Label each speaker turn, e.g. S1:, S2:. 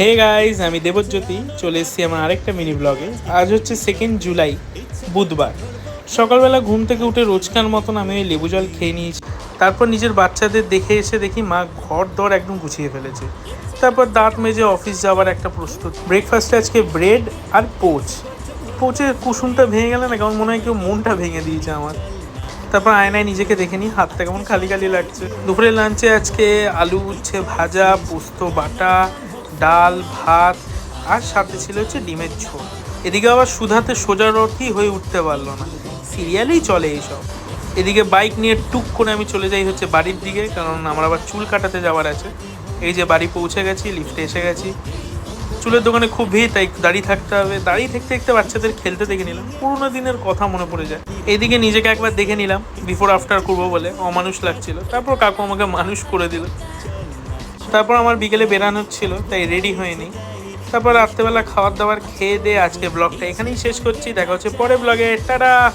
S1: Hey guys আমি দেবজ্যোতি, চলে এসেছি আমার আরেকটা মিনি ব্লগে আজ হচ্ছে সেকেন্ড জুলাই বুধবার। সকালবেলা ঘুম থেকে উঠে রোজকার মতন আমি ওই লেবু জল খেয়ে নিয়েছি। তারপর নিজের বাচ্চাদের দেখে এসে দেখি মা ঘর দর একদম গুছিয়ে ফেলেছে। তারপর দাঁত মেজে অফিস যাওয়ার একটা প্রস্তুত। ব্রেকফাস্টে আজকে ব্রেড আর পোচ পোচের কুসুমটা ভেঙে গেলে না, কেমন মনে হয় কেউ মনটা ভেঙে দিয়েছে আমার। তারপর আয়নায় নিজেকে দেখে নিই, হাতটা কেমন খালি খালি লাগছে। দুপুরের লাঞ্চে আজকে আলু উচ্ছে ভাজা, পোস্ত, বাটা ডাল, ভাত আর সাথে ছিল হচ্ছে ডিমের ঝোল। এদিকে আবার সুধাতে সোজা রথই হয়ে উঠতে পারল না। সিরিয়ালেই চলে এইসব। এদিকে বাইক নিয়ে টুক করে আমি চলে যাই হচ্ছে বাড়ির দিকে, কারণ আমার আবার চুল কাটাতে যাওয়ার আছে। এই যে বাড়ি পৌঁছে গেছি, লিফটে এসে গেছি। চুলের দোকানে খুব ভিড়, তাই দাঁড়িয়ে থাকতে হবে। দাঁড়িয়ে থাকতে থাকতে বাচ্চাদের খেলতে দেখে নিলাম। পুরোনো দিনের কথা মনে পড়ে যায়। এইদিকে নিজেকে একবার দেখে নিলাম বিফোর আফটার করব বলে। অমানুষ লাগছিল। তারপর কাকু আমাকে মানুষ করে দিল। তারপর আমার বিকেলে বেরানোর ছিল, তাই রেডি হয়নি। তারপর রাত্রেবেলা খাবার দাবার খেয়ে দিয়ে আজকে ব্লগটা এখানেই শেষ করছি, দেখা হচ্ছে পরে ব্লগে টাটা!